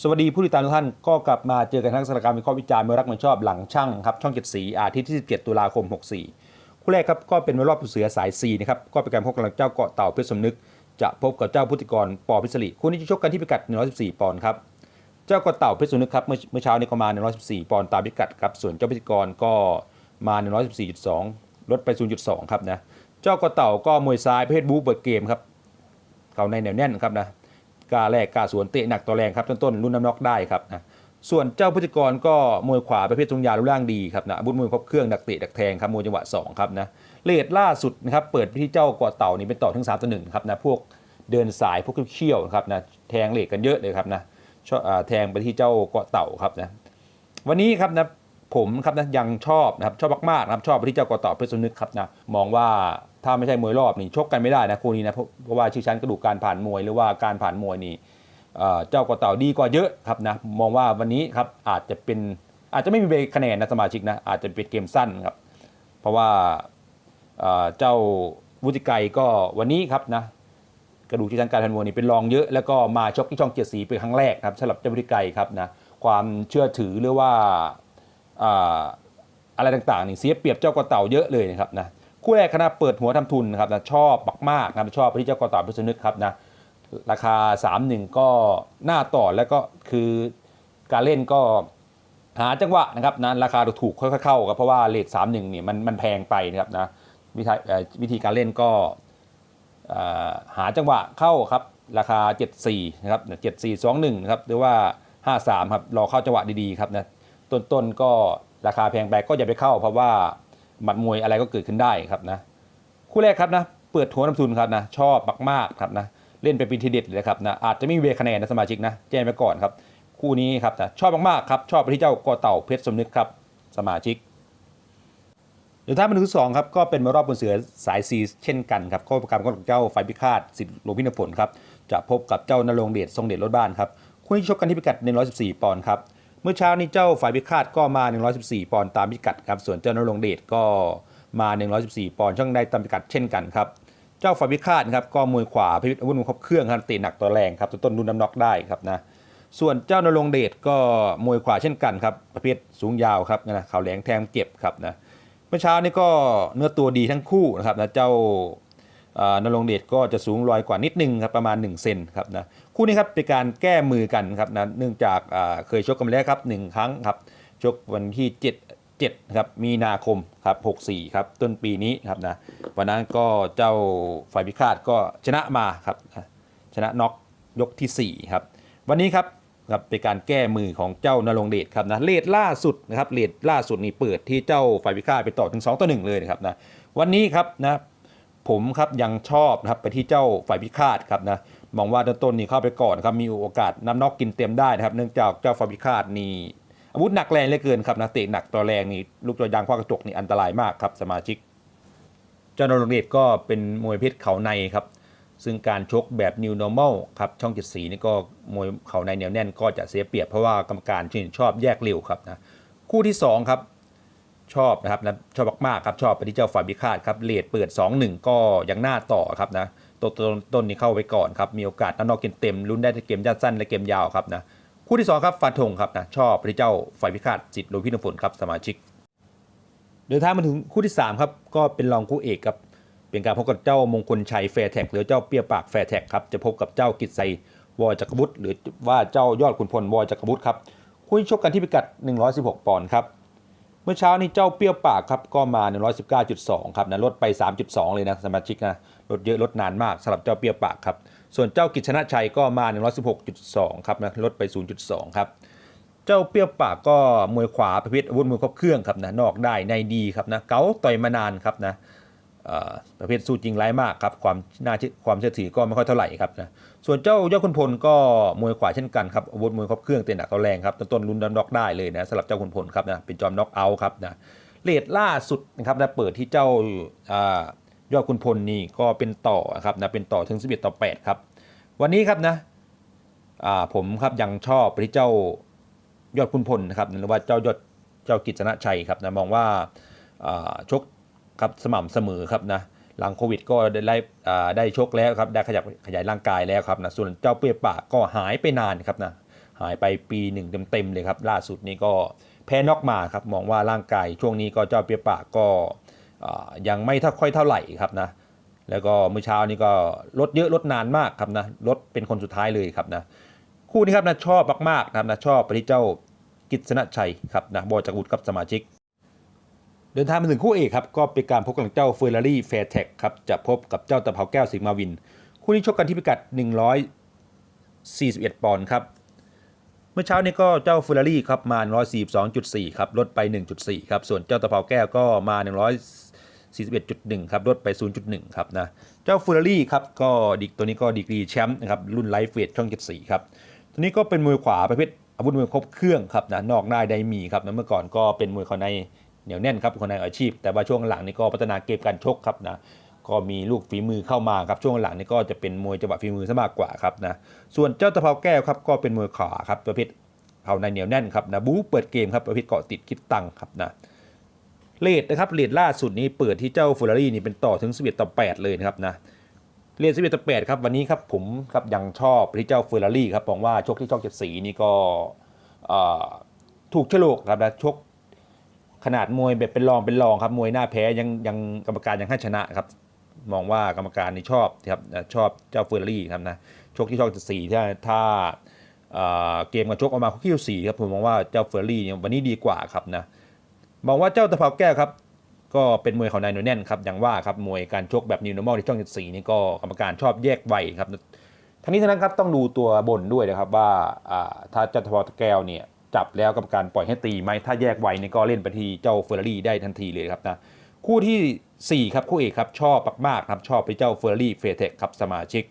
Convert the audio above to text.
สวัสดีผู้ติดตามทุกท่านก็กลับมาเจอกันทั้งสถานการณ์วิเคราะห์วิจารณ์เมื่อรักเหมันชอบหลังช่างครับช่องเจ็ดสีอาทิตย์ที่ 17 ตุลาคม 64 คู่แรกครับก็เป็นมวยรอบผู้เสือสาย C นะครับก็เป็นการพบกับเจ้าเกาะเต่าเพชรสมนึก จะพบกับเจ้าพุทธิกรปอพิศริคู่นี้จะชกกันที่พิกัด 114 ปอนด์ครับเจ้าเกาะเต่าเพชรสมนึกครับเมื่อเมื่อเช้านี้ก็มา 114 ปอนด์ตามพิกัดครับส่วนเจ้าพุทธิกรก็มา 114.2 ลดไป 0.2 ครับนะเจ้าเกาะเต่าก็มวยซ้ายประเภทบู๊เปิดเกมครับเขาในแนวแน่นครับนะ กล้าแรกกล้าสวนเตะหนักต่อแรงครับต้นๆรุ่นน้ำน็อกได้ครับนะส่วนเจ้าพุทธกรก็มวยขวาประเภททรงยาวรูปร่างดีครับนะอาวุธมวยครบเครื่องดักเตะดักแทงครับมวยจังหวะ2ครับนะเลทล่าสุดนะครับเปิดไปที่เจ้าเกาะเต่านี่เป็นต่อถึง3ต่อหนึ่งครับนะพวกเดินสายพวกเชี่ยวครับนะแทงเลทกันเยอะเลยครับนะแทงไปที่เจ้าเกาะเต่าครับนะวันนี้ครับนะ ผมครับนะยังชอบนะครับชอบมากๆนะครับชอบไปที่เจ้ากาะเต่าเพชรสนึกครับนะมองว่าถ้าไม่ใช่มวยรอบนี่ชกกันไม่ได้นะคู่นี้นะเพราะเพราะว่าชื่อชั้นกระดูกการผ่านมวยหรือว่าการผ่านมวยนี่เจ้ากอเต่าดีกว่าเยอะครับนะมองว่าวันนี้ครับอาจจะเป็นอาจจะไม่มีคะแนนนะสมาชิกนะอาจจะเป็นเกมสั้นครับเพราะว่าเจ้าวุฒิไกรก็วันนี้ครับนะกระดูกที่ทางการทันมวยนี่เป็นรองเยอะแล้วก็มาชกที่ช่องเกียรติศรีเป็นครั้งแรกครับสำหรับเจ้าวุฒิไกรครับนะความเชื่อถือหรือว่า อะไรต่างๆนี่เสียเปรียบเจ้ากอเต่าเยอะเลยนะครับนะคู่แรกคณะเปิดหัวทำทุนนะครับนะชอบมากๆนะชอบที่เจ้ากอเต่าพิษณุครับนะราคา 3-1 ก็หน้าต่อแล้วก็คือการเล่นก็หาจังหวะนะครับนะราคาถูกค่อยๆเข้าครับเพราะว่าเลท3-1เนี่ยมันมันแพงไปนะครับนะวิธีวิธีการเล่นก็หาจังหวะเข้าครับราคา 74นะครับ7421นะครับหรือว่า 53ครับรอเข้าจังหวะดีๆครับนะ ต้นๆก็ราคาแพงไปก็อย่าไปเข้า เพราะว่าหมัดมวยอะไรก็เกิดขึ้นได้ครับนะคู่แรกครับนะเปิดหัวน้ำทุนครับนะชอบมากๆครับนะเล่นเป็นปีทีเด็ดเลยครับนะอาจจะไม่มีเวคะแนนนะสมาชิกนะแจ้งไปก่อนครับคู่นี้ครับนะชอบมากๆครับชอบไปที่เจ้ากอเต่าเพชรสมนึกครับสมาชิกเดี๋ยวท่านมาดูที่สองครับก็เป็นมารอบบนเสือสายซีเช่นกันครับข้อประกรรมของเจ้าไฟพิฆาตสิทธิ์หลวงพินผลครับจะพบกับเจ้านรงค์เดชทรงเดชรถบ้านครับคู่นี้ชกกันที่พิกัด114ปอนด์ครับ เมื่อเช้านี้เจ้าฝ่ายพิฆาตก็มา 114 ปอนด์ตามพิกัดครับ ส่วนเจ้านรงเดชก็มา 114 ปอนด์ช่างได้ตามพิกัดเช่นกันครับ เจ้าฝ่ายพิฆาตครับก็มวยขวาพิพิธอาวุธมือครบเครื่องครับตะหนักต่อแรงครับต้นรุ่นน้ำน็อกได้ครับนะ ส่วนเจ้านรงเดชก็มวยขวาเช่นกันครับประเภทสูงยาวครับนะเขาแหลงแทงเก็บครับนะ เมื่อเช้านี้ก็เนื้อตัวดีทั้งคู่นะครับนะเจ้า นรงเดชก็จะสูงลอยกว่านิดนึงครับประมาณ 1 เซนครับนะคู่นี้ครับเป็นการแก้มือกันครับนะเนื่องจากเคยชกกันแล้วครับหนึ่งครั้งครับชกวันที่ 7 7ครับมีนาคมครับ64ครับต้นปีนี้ครับนะวันนั้นก็เจ้าฝ่ายพิฆาตก็ชนะมาครับชนะน็อกยกทีสี่4ครับวันนี้ครับครับเป็นการแก้มือของเจ้านรงเดชครับนะเลทล่าสุดนะครับเลทล่าสุดนี่เปิดที่เจ้าฝ่ายพิฆาตไปต่อถึง 2 ต่อ 1 เลยนะครับนะวันนี้ครับนะ ผมครับยังชอบนะครับไปที่เจ้าฝ่ายพิฆาตครับนะมองว่าต้นๆนี่เข้าไปก่อนครับมีโอกาสน้ำนอกกินเต็มได้นะครับ เนื่องจากเจ้าฝ่ายพิฆาตนี่อาวุธหนักแรงเหลือเกินครับนะเตะหนักต่อแรงนี่ลูกตัวยางคว้ากระจกนี่อันตรายมากครับสมาชิก เจ้านรงเดชก็เป็นมวยเพชรเขาในครับ ซึ่งการชกแบบ New Normal ครับช่องจ็ดสีนี่ก็มวยเขาในเหนียวแน่นก็จะเสียเปรียบเพราะว่ากรรมการชื่นชอบแยกเร็วครับนะคู่ที่2ครับ ชอบนะครับนะชอบมากๆครับชอบไปที่เจ้าฝ่ายพิฆาตครับเลดเปิด 2-1 ก็ยังหน้าต่อครับนะต้นต้นต้นนี้เข้าไปก่อนครับมีโอกาสน้ำนอกกินเต็มลุ้นได้เกมยัดสั้นและเกมยาวครับนะคู่ที่2ครับฟันธงครับนะชอบพระเจ้าฝ่ายพิฆาตสิทธิ์หลวงพี่น้ำฝนครับสมาชิกเดินทางมาถึงคู่ที่3ครับก็เป็นรองคู่เอกครับเป็นการพบกับเจ้ามงคลชัยแฟร์แท็กหรือเจ้าเปียปากแฟร์แท็กครับจะพบกับเจ้ากิตไซวอจักรบุตรหรือว่าเจ้ายอดขุนพลวอจักรบุตรครับคู่นี้ชกกันที่พิกัด 116 ปอนด์ครับ เมื่อเช้านี้เจ้าเปรี้ยวปากครับก็มา 119.2 ครับนะลดไป 3.2 เลยนะสมาชิกนะลดเยอะลดนานมากสำหรับเจ้าเปรี้ยวปากครับส่วนเจ้ากิจชนะชัยก็มา 116.2 ครับนะลดไป 0.2 ครับเจ้าเปรี้ยวปากก็มวยขวาประเภทอาวุธมวยครบเครื่องครับนะนอกได้ในดีครับนะเก๋าต่อยมานานครับนะ ประเภทสู้จริงร้ายมากครับความน่าเชื่อความเชื่อถือก็ไม่ค่อยเท่าไหร่ครับนะส่วนเจ้ายอดขุนพลก็มวยขวาเช่นกันครับอาวุธมวยครบเครื่องเตะหนักเอาแรงครับต้นๆลุ้นดันน็อกได้เลยนะสำหรับเจ้าขุนพลครับนะเป็นจอมน็อกเอาท์ครับนะเลทล่าสุดนะครับนะเปิดที่เจ้าอยอดขุนพลนี่ก็เป็นต่อครับนะเป็นต่อถึง 11 ต่อ 8 ครับ วันนี้ครับนะผมครับยังชอบไปที่เจ้ายอดคุณพลนะครับหรือว่าเจ้ายอดเจ้ากิจชนะชัยครับนะมองว่าอ่าชก ครับสม่ำเสมอครับนะหลังโควิดก็ได้ไล่ได้ชกแล้วครับได้ขยับขยายร่างกายแล้วครับนะส่วนเจ้าเปียปากก็หายไปนานครับนะหายไปปีหนึ่งเต็มๆเลยครับล่าสุดนี้ก็แพ้นอกมาครับมองว่าร่างกายช่วงนี้ก็เจ้าเปียปากก็ยังไม่เท่าค่อยเท่าไหร่ครับนะแล้วก็เมื่อเช้านี้ก็ลดเยอะลดนานมากครับนะลดเป็นคนสุดท้ายเลยครับนะคู่นี้ครับนะชอบมากๆนะครับนะชอบไปที่เจ้ากิษณชัยครับนะบอจากุดกับสมาชิก เดินทางมาถึงคู่เอกครับก็เป็นการพบกับเจ้าเฟอร์รารี่แฟร์เทคครับจะพบกับเจ้าตะเภาแก้วสิงห์มาวิน คู่นี้ชกกันที่พิกัด 141 ปอนด์ครับ เมื่อเช้านี้ก็เจ้าเฟอร์รารี่ครับมา 142.4 ครับลดไป 1.4 ครับ ส่วนเจ้าตะเภาแก้วก็มา 141.1 ครับลดไป 0.1 ครับนะเจ้าเฟอร์รารี่ครับก็ดิกตัวนี้ก็ดีกรีแชมป์นะครับรุ่นไลฟ์เวทช่อง 74 ครับตัวนี้ก็เป็นมวยขวาประเภทอาวุธมวยครบเครื่องครับนะนอกหน้าได้มีครับนะเมื่อก่อนก็เป็นมวยเขาใน เหนียวแน่นครับคนในอาชีพ แต่ว่าช่วงหลังนี้ก็พัฒนาเกมการชกครับนะก็มีลูกฝีมือเข้ามาครับช่วงหลังนี้ก็จะเป็นมวยจังหวะฝีมือซะมากกว่าครับนะส่วนเจ้าตะเภาแก้วครับก็เป็นมวยขวาครับประเภทเขาในเหนียวแน่นครับนะบู๊เปิดเกมครับประเภทเกาะติดคิดตังครับนะเลดนะครับเลดล่าสุดนี้เปิดที่เจ้าฟอร์รารี่นี่เป็นต่อถึง11ต่อ8เลยนะครับนะเรียนสิบเอ็ดต่อแปดครับวันนี้ครับผมครับยังชอบที่เจ้าฟอร์รารี่ครับมองว่าชกที่ช่องเจ็ดสีนี่ก็ถูกฉลกครับนะชก ขนาดมวยแบบเป็นรองเป็นรองครับมวยหน้าแพ้ยังยังกรรมการยังให้ชนะครับ มองว่ากรรมการนี่ชอบครับชอบเจ้าเฟอร์รี่ครับนะชกที่ชองเจ็ดสีถ้าถ้าเกมการชกออกมาคุกคิวสี่ครับผมมองว่าเจ้าเฟอร์รี่เนี่ยวันนี้ดีกว่าครับนะมองว่าเจ้าตะเภาแก้วครับ ก็เป็นมวยขาในหน่วยแน่นครับอย่างว่าครับมวยการชกแบบนิวนอร์มอลที่ช่อง74นี่ก็กรรมการชอบแยกไวครับทั้งนี้ทั้งนั้นครับต้องดูตัวบนด้วยนะครับว่าถ้าเจ้าทพอแก้วเนี่ย จับแล้วกับการปล่อยให้ตีไหมถ้าแยกไวนี่ก็เล่นไปที่เจ้าเฟอร์รารี่ได้ทันทีเลยครับนะคู่ที่ 4 ครับคู่เอกครับชอบมากๆครับชอบไปเจ้าเฟอร์รารี่เฟเทคครับสมาชิก